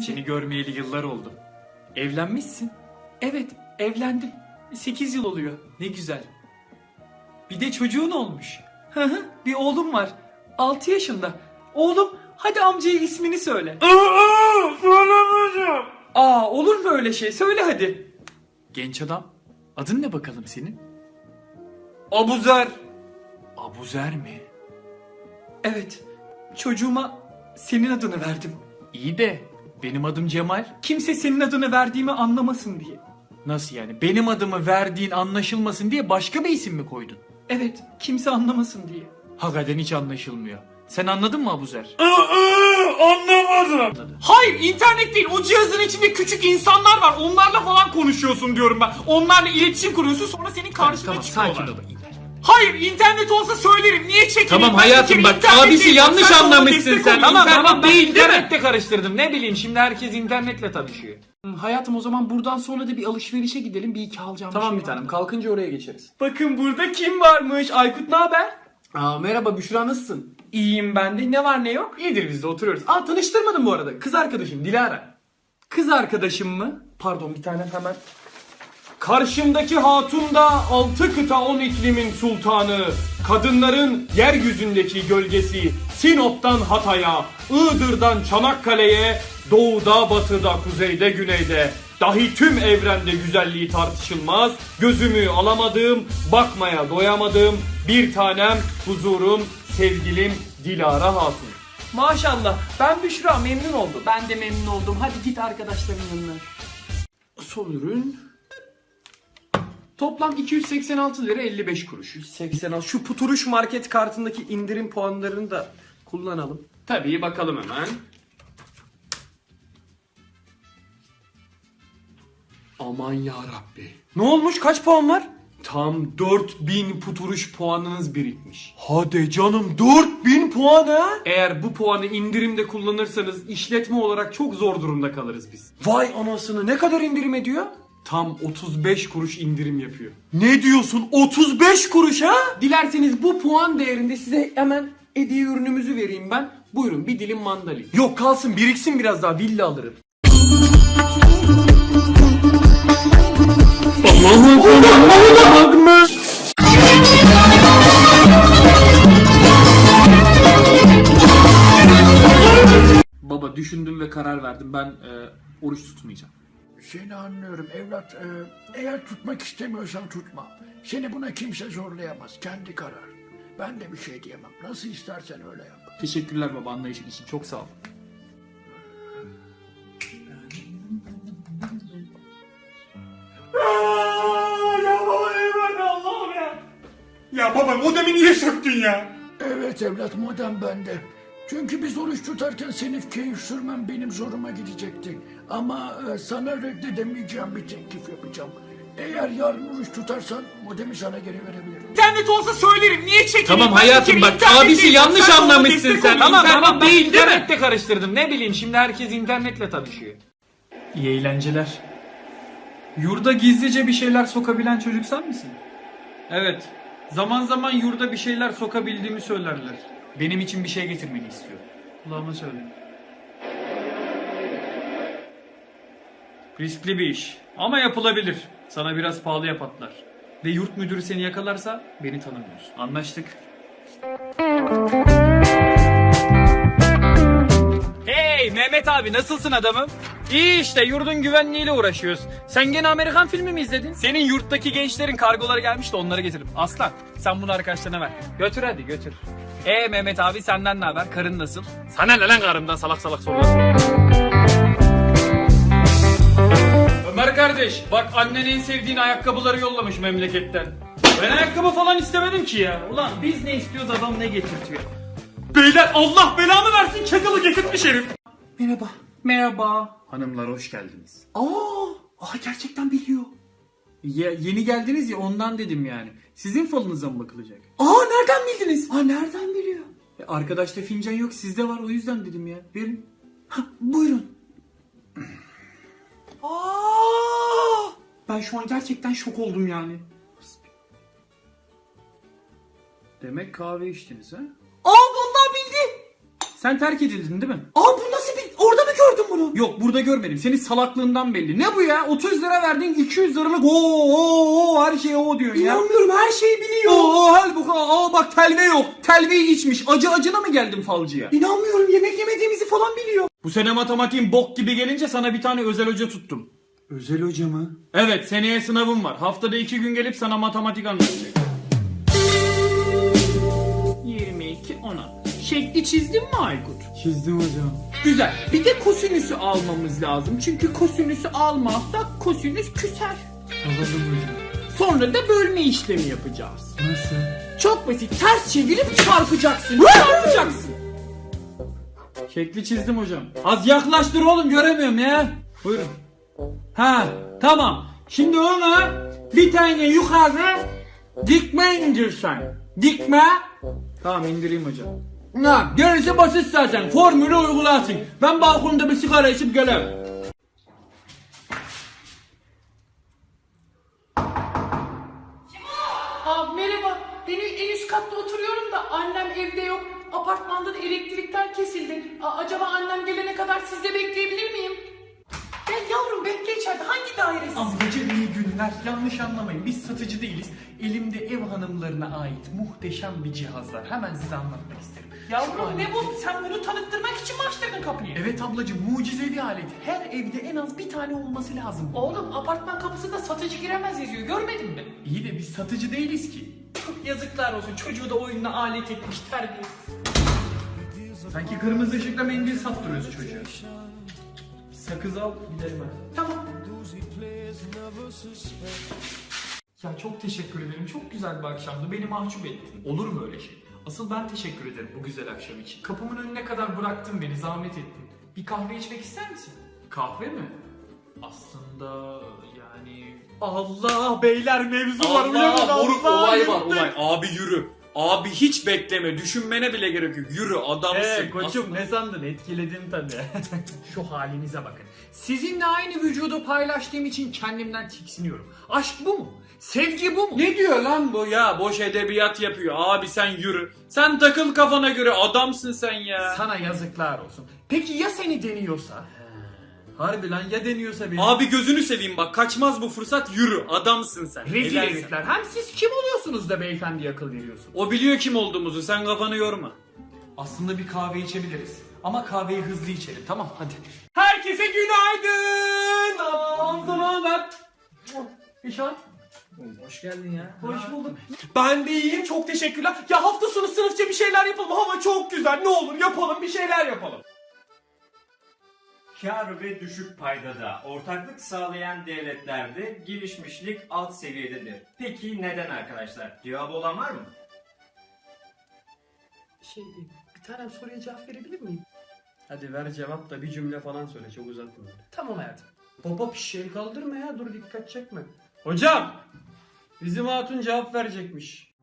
Seni görmeyeli yıllar oldu. Evlenmişsin. Evet, evlendim. 8 yıl oluyor. Ne güzel. Bir de çocuğun olmuş. Hı hı, bir oğlum var. 6 yaşında. Oğlum, hadi amcaya ismini söyle. Aa, söylemeyeceğim. Aa, olur mu öyle şey? Söyle hadi. Genç adam, adın ne bakalım senin? Abuzer. Abuzer mi? Evet, çocuğuma senin adını verdim. İyi de benim adım Cemal. Kimse senin adını verdiğimi anlamasın diye. Nasıl yani? Benim adımı verdiğin anlaşılmasın diye başka bir isim mi koydun? Evet, kimse anlamasın diye. Hakikaten hiç anlaşılmıyor. Sen anladın mı Abuzer? Anlamadım. Hayır internet değil o cihazın içinde küçük insanlar var onlarla falan konuşuyorsun diyorum ben. Onlarla iletişim kuruyorsun sonra senin karşına tamam, çıkıyorlar. sakin ol. Hayır internet olsa söylerim niye çekineyim? Tamam Ben hayatım bak internet abisi değil, yanlış sen anlamışsın destek sen. ol. Tamam İnternet tamam ben değil, değil mi? internette karıştırdım. Ne bileyim şimdi herkes internetle tanışıyor. Hayatım o zaman buradan sonra da bir alışverişe gidelim. Bir iki alacağım Tamam bir şey tanem, Kalkınca oraya geçeriz. Bakın burada kim varmış? Aykut ne haber? Aa merhaba Büşra nasılsın? İyiyim ben de. Ne var ne yok? İyidir biz de oturuyoruz. Aa tanıştırmadım bu arada. Kız arkadaşım Dilara. Kız arkadaşım mı? Pardon bir tane hemen. Karşımdaki hatun da altı kıta on iklimin sultanı. Kadınların yeryüzündeki gölgesi. Sinop'tan Hatay'a, Iğdır'dan Çanakkale'ye, doğuda, batıda, kuzeyde, güneyde. Dahi tüm evrende güzelliği tartışılmaz. Gözümü alamadığım, bakmaya doyamadığım bir tanem, huzurum, sevgilim Dilara Hatun. Maşallah. Ben Büşra memnun oldum. Ben de memnun oldum. Hadi git arkadaşların yanına. Son ürün Toplam 286 lira 55 kuruş. 86. Şu puturuş market kartındaki indirim puanlarını da kullanalım. Tabii bakalım hemen. Aman ya Rabbi. Ne olmuş? Kaç puan var? Tam 4000 puturuş puanınız birikmiş. Hadi canım 4000 puan ha? Eğer bu puanı indirimde kullanırsanız işletme olarak çok zor durumda kalırız biz. Vay anasını ne kadar indirim ediyor? Tam 35 kuruş indirim yapıyor. Ne diyorsun 35 kuruş ha? Dilerseniz bu puan değerinde size hemen hediye ürünümüzü vereyim ben. Buyurun bir dilim mandalina. Yok kalsın biriksin biraz daha villa alırım. Baba düşündüm ve karar verdim. Ben e, oruç tutmayacağım. Seni anlıyorum evlat. Ee, eğer tutmak istemiyorsan tutma. Seni buna kimse zorlayamaz. Kendi karar. Ben de bir şey diyemem. Nasıl istersen öyle yap. Teşekkürler baba anlayışın için. Çok sağ ol. Ya baba modemi niye söktün ya? Evet evlat modem bende. Çünkü biz oruç tutarken senin keyif sürmem benim zoruma gidecekti. Ama e, sana reddedemeyeceğim bir teklif yapacağım. Eğer yarın oruç tutarsan modemi sana geri verebilirim. İnternet olsa söylerim niye çekineyim? Tamam hayatım bak abisi yanlış anlamışsın sen. Tamam tamam ben değil, internette karıştırdım. Ne bileyim şimdi herkes internetle tanışıyor. İyi eğlenceler. Yurda gizlice bir şeyler sokabilen çocuk sen misin? Evet. Zaman zaman yurda bir şeyler sokabildiğimi söylerler. Benim için bir şey getirmeni istiyor. Kulağıma söyle. Riskli bir iş. Ama yapılabilir. Sana biraz pahalıya patlar. Ve yurt müdürü seni yakalarsa beni tanımıyorsun. Anlaştık. Hey Mehmet abi nasılsın adamım? İyi işte yurdun güvenliğiyle uğraşıyoruz. Sen gene Amerikan filmi mi izledin? Senin yurttaki gençlerin kargoları gelmiş de onları getirdim. Aslan sen bunu arkadaşlarına ver. Götür hadi götür. Ee Mehmet abi senden ne haber? Karın nasıl? Sana ne lan karımdan salak salak sorular. Ömer kardeş bak annen en sevdiğin ayakkabıları yollamış memleketten. Ben ayakkabı falan istemedim ki ya. Ulan biz ne istiyoruz adam ne getirtiyor. Beyler Allah belamı versin kettle'ı getirtmiş herif. Merhaba. Merhaba. Hanımlar hoş geldiniz. Aa, aa gerçekten biliyor. Ya, yeni geldiniz ya ondan dedim yani. Sizin falınıza mı bakılacak? Aa nereden bildiniz? Aa nereden biliyor? E, arkadaşta fincan yok sizde var o yüzden dedim ya. Verin. Ha, buyurun. Aa! Ben şu an gerçekten şok oldum yani. Demek kahve içtiniz ha? Aa vallahi bildi. Sen terk edildin değil mi? Aa bu nasıl gördün bunu? bu? Yok burada görmedim. Senin salaklığından belli. Ne bu ya? 30 lira verdin 200 liralık o o her şey o diyorsun ya. İnanmıyorum her şeyi biliyor. Oo halbuki aa bak telve yok. Telveyi içmiş. Acı acına mı geldin falcıya? İnanmıyorum yemek yemediğimizi falan biliyor. Bu sene matematiğin bok gibi gelince sana bir tane özel hoca tuttum. Özel hoca mı? Evet seneye sınavım var. Haftada iki gün gelip sana matematik anlatacak. Şekli çizdin mi Aykut? Çizdim hocam. Güzel. Bir de kosinüsü almamız lazım. Çünkü kosinüsü almazsak kosinüs küser. Alalım hocam. Sonra da bölme işlemi yapacağız. Nasıl? Çok basit. Ters çevirip çarpacaksın. çarpacaksın. Şekli çizdim hocam. Az yaklaştır oğlum göremiyorum ya. Buyurun. Ha tamam. Şimdi ona bir tane yukarı dikme indirsen. Dikme. Tamam indireyim hocam. Ha, gerisi basit zaten. Formülü uygulasın. Ben balkonda bir sigara içip gelirim. Aa, merhaba. En üst katta oturuyorum da annem evde yok. Apartmanda da elektrikler kesildi. Aa, acaba annem gelene kadar sizde bekleyebilir miyim? Gel yavrum bekle içeride. Hangi dairesi? Ablacığım iyi günler. Yanlış anlamayın. Biz satıcı değiliz. Elimde ev hanımlarına ait muhteşem bir cihaz var. Hemen size anlatmak isterim. Yavrum ne bu? Sen bunu tanıttırmak için mi açtırdın kapıyı? Evet ablacığım mucizevi alet. Her evde en az bir tane olması lazım. Oğlum apartman kapısında satıcı giremez yazıyor. Görmedin mi? İyi de biz satıcı değiliz ki. Yazıklar olsun. Çocuğu da oyununa alet etmiş terbiyesiz. Sanki kırmızı ışıkla mendil sattırıyoruz çocuğa. Sakız al gidelim hadi. Tamam. Ya çok teşekkür ederim. Çok güzel bir akşamdı. Beni mahcup ettin. Olur mu öyle şey? Asıl ben teşekkür ederim bu güzel akşam için. Kapımın önüne kadar bıraktın beni, zahmet ettin. Bir kahve içmek ister misin? Kahve mi? Aslında yani... Allah beyler mevzu var. uyanın, Allah moruk Allah, olay var olay. Abi yürü. Abi hiç bekleme. Düşünmene bile gerek yok. Yürü adamsın. Ee, koçum Aslında- ne sandın? Etkiledim tabii. Şu halinize bakın. Sizinle aynı vücudu paylaştığım için kendimden tiksiniyorum. Aşk bu mu? Sevgi bu mu? Ne diyor lan bu ya? Boş edebiyat yapıyor. Abi sen yürü. Sen takıl kafana göre adamsın sen ya. Sana yazıklar olsun. Peki ya seni deniyorsa? Harbi lan ya deniyorsa beni. Abi gözünü seveyim bak kaçmaz bu fırsat yürü adamsın sen. Rezil herifler. Hem siz kim oluyorsunuz da beyefendi akıl veriyorsunuz? O biliyor kim olduğumuzu sen kafanı yorma. Aslında bir kahve içebiliriz. Ama kahveyi hızlı içelim tamam hadi. Herkese günaydın. Hamza haber? İşan. Hoş geldin ya. Hoş bulduk. Ben de iyiyim çok teşekkürler. Ya hafta sonu sınıfça bir şeyler yapalım. Hava çok güzel. Ne olur yapalım bir şeyler yapalım. Kar ve düşük paydada ortaklık sağlayan devletlerde gelişmişlik alt seviyededir. Peki neden arkadaşlar? Cevabı olan var mı? Şey, bir tane soruya cevap verebilir miyim? Hadi ver cevap da bir cümle falan söyle çok uzatma. Tamam hayatım. Baba pişeyi kaldırma ya dur dikkat çekme. Hocam bizim hatun cevap verecekmiş.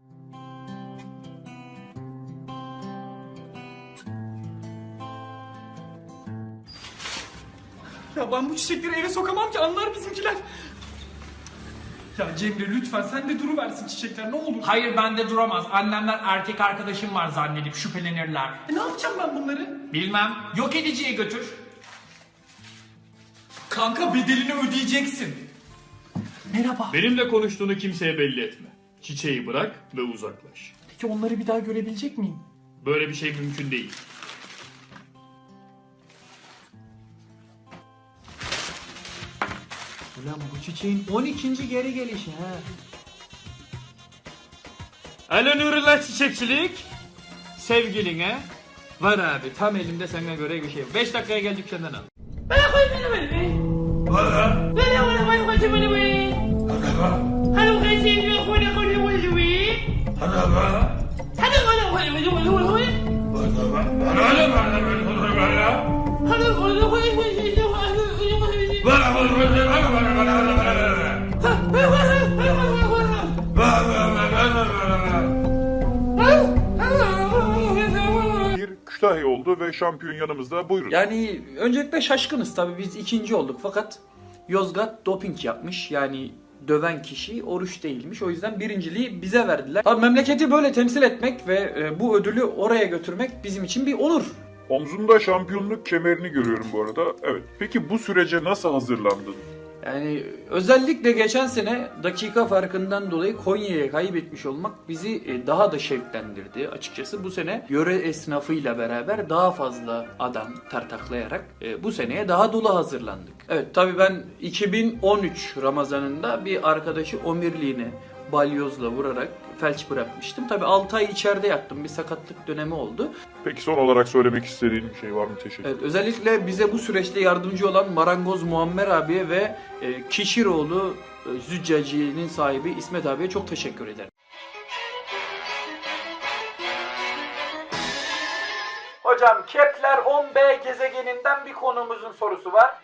Ya ben bu çiçekleri eve sokamam ki anlar bizimkiler. Ya Cemre lütfen sen de duruversin çiçekler ne olur. Hayır bende duramaz. Annemler erkek arkadaşım var zannedip şüphelenirler. E, ne yapacağım ben bunları? Bilmem. Yok ediciye götür. Kanka bedelini ödeyeceksin. Merhaba. Benimle konuştuğunu kimseye belli etme. Çiçeği bırak ve uzaklaş. Peki onları bir daha görebilecek miyim? Böyle bir şey mümkün değil. Ulan bu çiçeğin 12. geri gelişi ha. Alo Nurullah Çiçekçilik. Sevgiline. Var abi tam elimde sana göre bir şey. 5 dakikaya gel dükkandan al. bir Kütahya oldu ve şampiyon yanımızda. Buyurun. Yani öncelikle şaşkınız tabii biz ikinci olduk fakat Yozgat doping yapmış yani döven kişi oruç değilmiş o yüzden birinciliği bize verdiler. Tabii memleketi böyle temsil etmek ve e, bu ödülü oraya götürmek bizim için bir onur. Omzunda şampiyonluk kemerini görüyorum bu arada. Evet. Peki bu sürece nasıl hazırlandın? Yani özellikle geçen sene dakika farkından dolayı Konya'ya kaybetmiş olmak bizi e, daha da şevklendirdi açıkçası. Bu sene yöre esnafıyla beraber daha fazla adam tartaklayarak e, bu seneye daha dolu hazırlandık. Evet tabii ben 2013 Ramazanında bir arkadaşı omirliğine balyozla vurarak felç bırakmıştım. Tabii 6 ay içeride yattım. Bir sakatlık dönemi oldu. Peki son olarak söylemek istediğin bir şey var mı? Teşekkür Evet, özellikle bize bu süreçte yardımcı olan Marangoz Muammer abiye ve e, Kişiroğlu e, Züccaciye'nin sahibi İsmet abiye çok teşekkür ederim. Hocam Kepler 10b gezegeninden bir konumuzun sorusu var.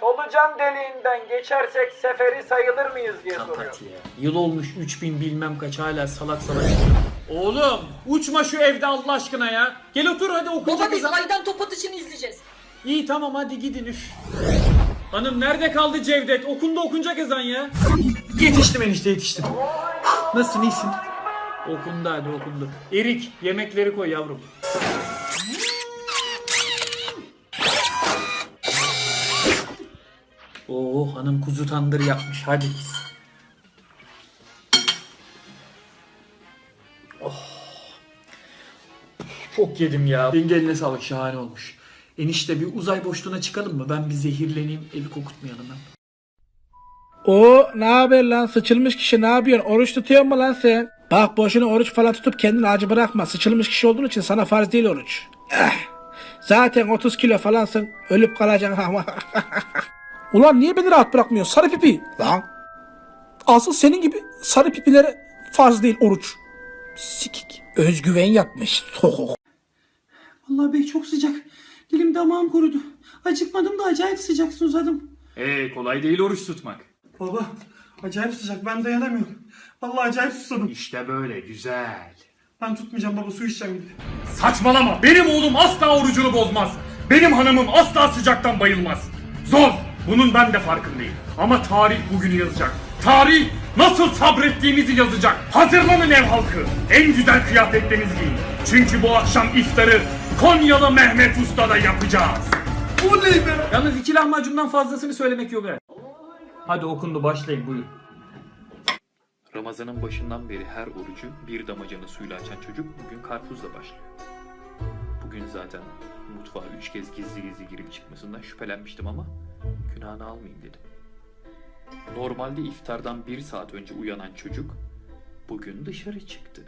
Solucan deliğinden geçersek seferi sayılır mıyız diye soruyor. Yıl olmuş 3000 bilmem kaç hala salak salak. Oğlum uçma şu evde Allah aşkına ya. Gel otur hadi okuyacak Baba biz aydan top atışını izleyeceğiz. İyi tamam hadi gidin üf. Hanım nerede kaldı Cevdet? Okunda okunacak ezan ya. Yetiştim enişte yetiştim. Nasılsın iyisin? Okundu hadi okundu. Erik yemekleri koy yavrum. Oo hanım kuzu tandır yapmış hadi. Çok yedim ya. Yenge eline sağlık şahane olmuş. Enişte bir uzay boşluğuna çıkalım mı? Ben bir zehirleneyim evi kokutmayalım hem. O ne haber lan sıçılmış kişi ne yapıyorsun oruç tutuyor mu lan sen? Bak boşuna oruç falan tutup kendini acı bırakma sıçılmış kişi olduğun için sana farz değil oruç. Eh, zaten 30 kilo falansın ölüp kalacaksın ama. Ulan niye beni rahat bırakmıyorsun sarı pipi? Lan. Asıl senin gibi sarı pipilere farz değil oruç. Sikik. Özgüven yapmış sokuk. Vallahi bey çok sıcak. Dilim damağım kurudu. Acıkmadım da acayip sıcak susadım. Ee kolay değil oruç tutmak. Baba acayip sıcak ben dayanamıyorum. Vallahi acayip susadım. İşte böyle güzel. Ben tutmayacağım baba su içeceğim gidip. Saçmalama. Benim oğlum asla orucunu bozmaz. Benim hanımım asla sıcaktan bayılmaz. Zor. Bunun ben de farkındayım. Ama tarih bugünü yazacak. Tarih nasıl sabrettiğimizi yazacak. Hazırlanın ev halkı. En güzel kıyafetlerinizi giyin. Çünkü bu akşam iftarı Konyalı Mehmet Usta'da yapacağız. Yalnız iki lahmacundan fazlasını söylemek yok ha. Hadi okundu başlayın buyurun. Ramazanın başından beri her orucu bir damacana suyla açan çocuk bugün karpuzla başlıyor. Bugün zaten mutfağa üç kez gizli gizli girip çıkmasından şüphelenmiştim ama günahını almayayım dedim. Normalde iftardan bir saat önce uyanan çocuk bugün dışarı çıktı.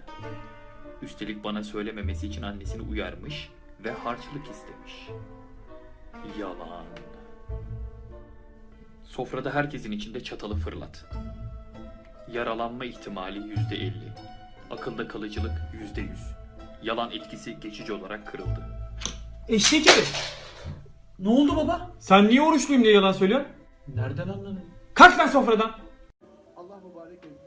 Üstelik bana söylememesi için annesini uyarmış ve harçlık istemiş. Yalan. Sofrada herkesin içinde çatalı fırlat. Yaralanma ihtimali yüzde elli. Akılda kalıcılık yüzde yüz. Yalan etkisi geçici olarak kırıldı. Eşek herif. Ne oldu baba? Sen niye oruçluyum diye yalan söylüyorsun? Nereden anladın? Kalk lan sofradan.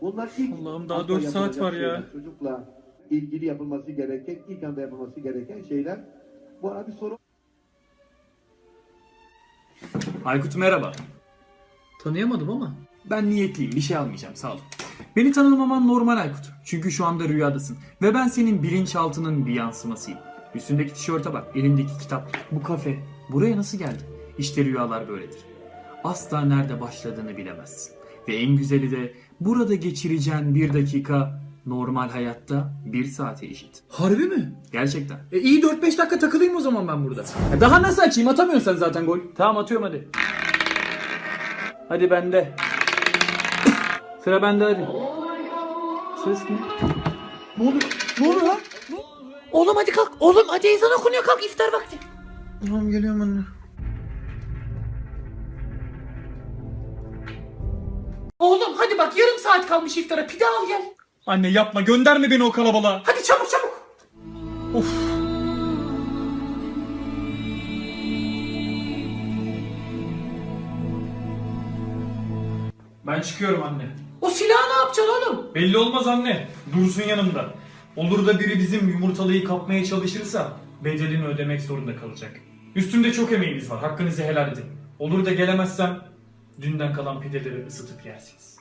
Bunlar ilk Allah'ım daha anda dört saat yapılacak var ya. şeyler. Çocukla ilgili yapılması gereken, ilk anda yapılması gereken şeyler. Bu arada bir soru Aykut merhaba. Tanıyamadım ama. Ben niyetliyim bir şey almayacağım sağ ol. Beni tanımaman normal Aykut. Çünkü şu anda rüyadasın. Ve ben senin bilinçaltının bir yansımasıyım. Üstündeki tişörte bak, elindeki kitap, bu kafe. Buraya nasıl geldin? İşte rüyalar böyledir. Asla nerede başladığını bilemezsin. Ve en güzeli de burada geçireceğin bir dakika normal hayatta bir saate eşit. Harbi mi? Gerçekten. E iyi 4-5 dakika takılayım o zaman ben burada. E daha nasıl açayım? Atamıyorsun sen zaten gol. Tamam atıyorum hadi. Hadi bende. Sıra bende hadi. Ses ne? Ne oluyor? Ne oluyor lan? Oğlum hadi kalk. Oğlum hadi ezan okunuyor kalk iftar vakti. Tamam geliyorum anne. Oğlum hadi bak yarım saat kalmış iftara pide al gel. Anne yapma gönderme beni o kalabalığa. Hadi çabuk çabuk. Ben çıkıyorum anne. O silahı ne yapacaksın oğlum? Belli olmaz anne. Dursun yanımda. Olur da biri bizim yumurtalıyı kapmaya çalışırsa bedelini ödemek zorunda kalacak. Üstümde çok emeğiniz var. Hakkınızı helal edin. Olur da gelemezsem dünden kalan pideleri ısıtıp yersiniz.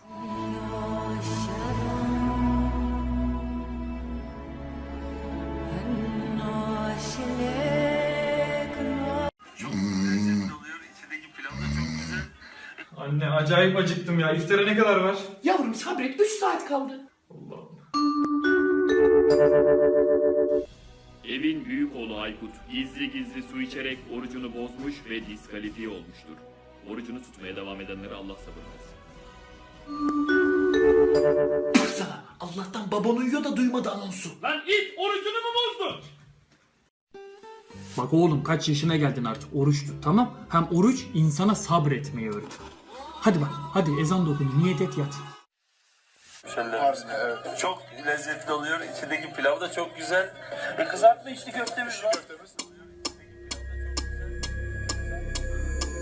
Anne acayip acıktım ya. İftara ne kadar var? Yavrum sabret 3 saat kaldı. Evin büyük oğlu Aykut gizli gizli su içerek orucunu bozmuş ve diskalifiye olmuştur. Orucunu tutmaya devam edenlere Allah sabır versin. Baksana Allah'tan baban uyuyor da duymadı anonsu. Lan it orucunu mu bozdun? Bak oğlum kaç yaşına geldin artık oruç tut tamam. Hem oruç insana sabretmeyi öğretir. Hadi bak hadi ezan da okundu niyet et yat. Çok lezzetli oluyor. İçindeki pilav da çok güzel. E kızartma içli köftemiz var.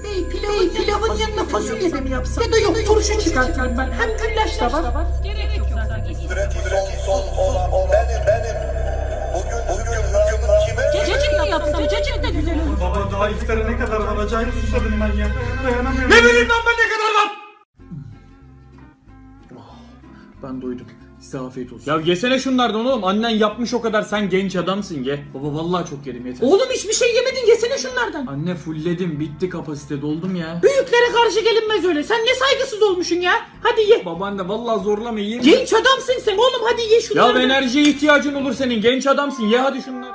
Bey pilavın, pilavın yanına fasulye de mi yapsam? Ya da yok turşu çıkartırım ben. Hem güllaç da var. Gerek yok zaten. Son son olan benim benim. Bugün bugün hükümüm kime? Cacık da yapsam cacık da güzel olur. Baba daha iftara ne kadar var acayip susadım ben ya. Dayanamıyorum. Ne bileyim lan ben Ben doydum. Size afiyet olsun. Ya yesene şunlardan oğlum. Annen yapmış o kadar. Sen genç adamsın ye. Baba vallahi çok yedim yeter. Oğlum hiçbir şey yemedin yesene şunlardan. Anne fullledim. Bitti kapasite. Doldum ya. Büyüklere karşı gelinmez öyle. Sen ne saygısız olmuşsun ya. Hadi ye. Babaanne vallahi zorlama yiyeyim. Genç adamsın sen oğlum hadi ye Ya şunları. enerjiye ihtiyacın olur senin. Genç adamsın. Ye hadi şunları.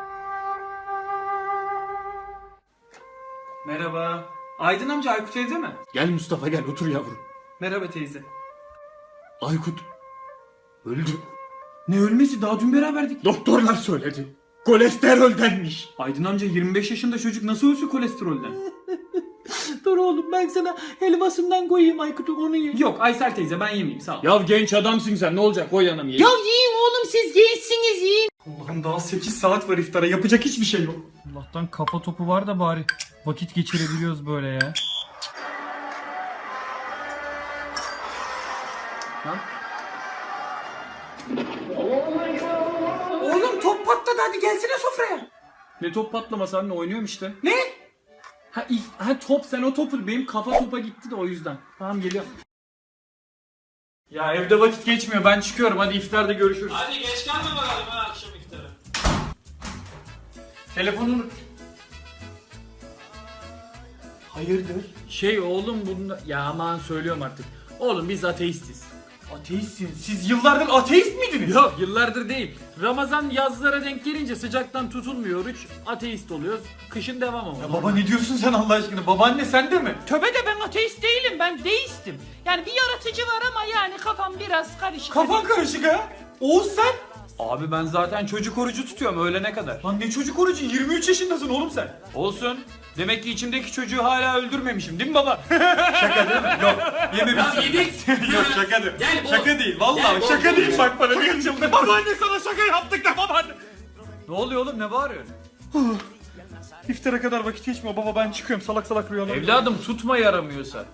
Merhaba. Aydın amca Aykut evde mi? Gel Mustafa gel otur yavrum. Merhaba teyze. Aykut öldü. Ne ölmesi daha dün beraberdik. Doktorlar söyledi. Kolesteroldenmiş. Aydın amca 25 yaşında çocuk nasıl ölsün kolesterolden? Dur oğlum ben sana helvasından koyayım Aykut'u onu ye. Yok Aysel teyze ben yemeyeyim sağ ol. Ya genç adamsın sen ne olacak koy yanım ye. Ya yiyin oğlum siz gençsiniz yiyin. Allah'ım daha 8 saat var iftara yapacak hiçbir şey yok. Allah'tan kafa topu var da bari vakit geçirebiliyoruz böyle ya. Oğlum gelsene sofraya. Ne top patlaması anne oynuyorum işte. Ne? Ha, if- ha top sen o topu benim kafa topa gitti de o yüzden. Tamam geliyorum. Ya evde vakit geçmiyor ben çıkıyorum hadi iftarda görüşürüz. Hadi geç kalma bakalım ha akşam iftara. Telefonunu Hayırdır? Şey oğlum bunda... Ya aman söylüyorum artık. Oğlum biz ateistiz. Ateistsiniz. Siz yıllardır ateist miydiniz? Yok yıllardır değil. Ramazan yazlara denk gelince sıcaktan tutulmuyor oruç. Ateist oluyoruz. Kışın devam ama. Ya baba ne diyorsun sen Allah aşkına? Babaanne sen de mi? Töbe de ben ateist değilim ben deistim. Yani bir yaratıcı var ama yani kafam biraz karışık. Kafan karışık ha? Oğuz sen? Abi ben zaten çocuk orucu tutuyorum öğlene kadar. Lan ne çocuk orucu? 23 yaşındasın oğlum sen. Olsun. Demek ki içimdeki çocuğu hala öldürmemişim değil mi baba? şaka değil mi? Yok. Yememişsin. yedik. Yok şaka değil. şaka değil. Vallahi şaka değil. Bak bana bir yıldır. Babaanne sana şaka yaptık da babaanne. Ne oluyor oğlum ne bağırıyorsun? İftara kadar vakit geçmiyor baba ben çıkıyorum salak salak rüyalar. Evladım tutma yaramıyorsa.